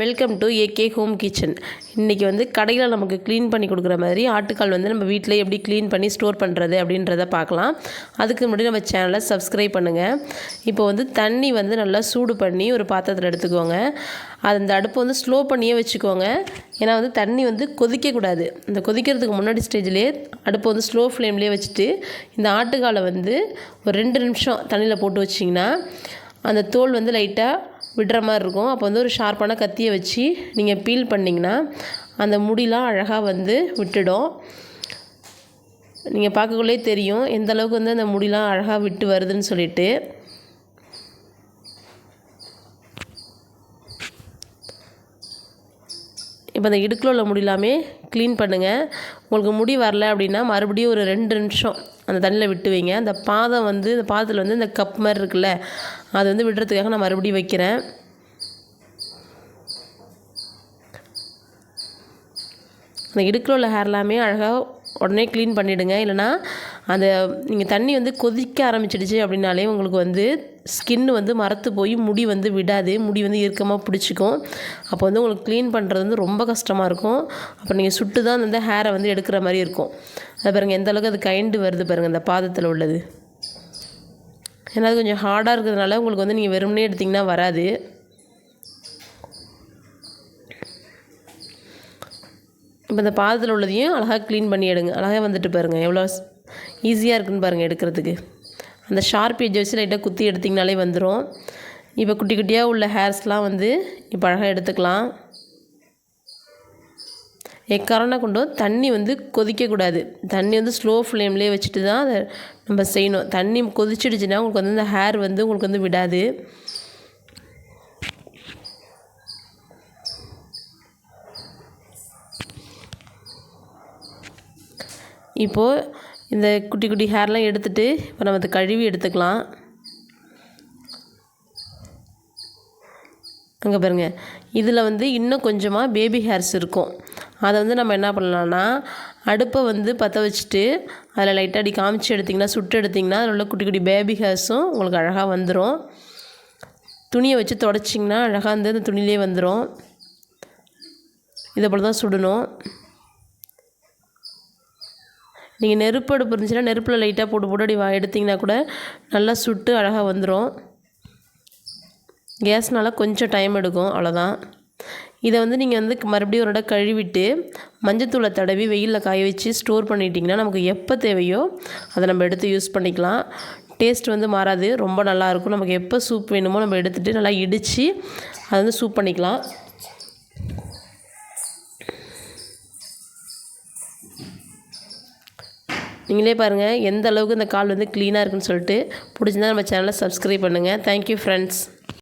Welcome to AK home kitchen இன்றைக்கி வந்து கடையில் நமக்கு க்ளீன் பண்ணி கொடுக்குற மாதிரி ஆட்டுக்கால் வந்து நம்ம வீட்டில் எப்படி க்ளீன் பண்ணி ஸ்டோர் பண்ணுறது அப்படின்றத பார்க்கலாம். அதுக்கு முன்னாடி நம்ம சேனலை சப்ஸ்கிரைப் பண்ணுங்கள் இப்போ வந்து தண்ணி வந்து நல்லா சூடு பண்ணி ஒரு பாத்திரத்தில் எடுத்துக்கோங்க. அது அந்த அடுப்பை வந்து ஸ்லோ பண்ணியே வச்சுக்கோங்க. ஏன்னா வந்து தண்ணி வந்து கொதிக்கக்கூடாது இந்த கொதிக்கிறதுக்கு முன்னாடி ஸ்டேஜ்லேயே அடுப்பை வந்து ஸ்லோ ஃப்ளேம்லேயே வச்சுட்டு இந்த ஆட்டுக்காலை வந்து ஒரு ரெண்டு நிமிஷம் தண்ணியில் போட்டு வச்சிங்கன்னா அந்த தோல் வந்து லைட்டாக விடுற மாதிரி இருக்கும். அப்போ வந்து ஒரு ஷார்ப்பான கத்தியை வச்சு நீங்கள் பீல் பண்ணிங்கன்னா அந்த முடிலாம் அழகாக வந்து விட்டுடும். நீங்கள் பார்க்கக்குள்ளே தெரியும் எந்த அளவுக்கு வந்து அந்த முடிலாம் அழகாக விட்டு வருதுன்னு சொல்லிட்டு. இப்போ அந்த இடுக்கில் உள்ள முடியலாமே க்ளீன் பண்ணுங்கள் உங்களுக்கு முடி வரல அப்படின்னா மறுபடியும் ஒரு ரெண்டு நிமிஷம் அந்த தண்ணியில் விட்டு வைங்க. அந்த பாதம் வந்து இந்த பாதத்தில் வந்து இந்த கப் மாதிரி இருக்குல்ல அது வந்து விடுறதுக்காக நான் மறுபடியும் வைக்கிறேன். அந்த இடுக்கில் உள்ள ஹேர் எல்லாமே அழகாக உடனே க்ளீன் பண்ணிவிடுங்க இல்லைனா அந்த நீங்கள் தண்ணி வந்து கொதிக்க ஆரம்பிச்சிடுச்சு அப்படின்னாலே உங்களுக்கு வந்து ஸ்கின் வந்து மரத்து போய் முடி வந்து விடாது. முடி வந்து இறுக்கமாக பிடிச்சிக்கும். அப்போ வந்து உங்களுக்கு க்ளீன் பண்ணுறது வந்து ரொம்ப கஷ்டமாக இருக்கும். அப்போ நீங்கள் சுட்டு தான் அந்த ஹேரை வந்து எடுக்கிற மாதிரி இருக்கும். அது பாருங்கள் எந்த அளவுக்கு அது கைண்டு வருது பாருங்கள் அந்த பாதத்தில் உள்ளது. ஏன்னா அது கொஞ்சம் ஹார்டாக இருக்கிறதுனால உங்களுக்கு வந்து நீங்கள் வெறுமனே எடுத்திங்கன்னா வராது. இப்போ இந்த பாதத்தில் உள்ளதையும் அழகாக க்ளீன் பண்ணி எடுங்க. அழகாக வந்துட்டு பாருங்கள் எவ்வளோ ஈஸியாக இருக்குன்னு பாருங்கள் எடுக்கிறதுக்கு. அந்த ஷார்ப் எஜ் வச்சு லைட்டாக குத்தி எடுத்திங்கனாலே வந்துடும் இப்போ குட்டி குட்டியாக உள்ள ஹேர்ஸ்லாம் வந்து இப்போ அழகாக எடுத்துக்கலாம். எக்காரணம் கொண்டும் தண்ணி வந்து கொதிக்கக்கூடாது தண்ணி வந்து ஸ்லோ ஃப்ளேம்லேயே வச்சுட்டு தான் அதை நம்ம செய்யணும். தண்ணி கொதிச்சிடுச்சுன்னா உங்களுக்கு வந்து இந்த ஹேர் வந்து உங்களுக்கு வந்து விடாது. இப்போது இந்த குட்டி குட்டி ஹேர்லாம் எடுத்துகிட்டு இப்போ நம்ம அதை கழுவி எடுத்துக்கலாம். அங்கே பாருங்கள் இதில் வந்து இன்னும் கொஞ்சமாக பேபி ஹேர்ஸ் இருக்கும். அதை வந்து நம்ம என்ன பண்ணலான்னா அடுப்பை வந்து பற்ற வச்சுட்டு அதில் லைட்டாக அடி காமிச்சு எடுத்திங்கன்னா சுட்டு எடுத்திங்கன்னா அதில் உள்ள குட்டி குட்டி பேபி ஹேர்ஸும் உங்களுக்கு அழகாக வந்துடும் துணியை வச்சு தொடச்சிங்கன்னா அழகாக வந்து அந்த துணியிலே வந்துடும் இதை போல் தான் சுடணும். நீங்கள் நெருப்பு அடுப்பு இருந்துச்சுன்னா நெருப்பில் லைட்டாக போட்டு போட்டு அப்படி எடுத்திங்கன்னா கூட நல்லா சுட்டு அழகாக வந்துடும் கேஸ்னால் கொஞ்சம் டைம் எடுக்கும் அவ்வளோதான் இதை வந்து நீங்கள் வந்து மறுபடியும் ஒரு இடம் கழுவிட்டு மஞ்சத்தூளை தடவி வெயிலில் காய வச்சு ஸ்டோர் பண்ணிட்டிங்கன்னா நமக்கு எப்போ தேவையோ அதை நம்ம எடுத்து யூஸ் பண்ணிக்கலாம். டேஸ்ட் வந்து மாறாது ரொம்ப நல்லாயிருக்கும் நமக்கு எப்போ சூப் வேணுமோ நம்ம எடுத்துகிட்டு நல்லா இடித்து அதை வந்து சூப் பண்ணிக்கலாம். நீங்களே பாருங்கள் எந்த அளவுக்கு இந்த கால் வந்து க்ளீனாக இருக்குன்னு சொல்லிட்டு. பிடிச்சிருந்தா நம்ம சேனலை சப்ஸ்கிரைப் பண்ணுங்கள் தேங்க்யூ ஃப்ரெண்ட்ஸ்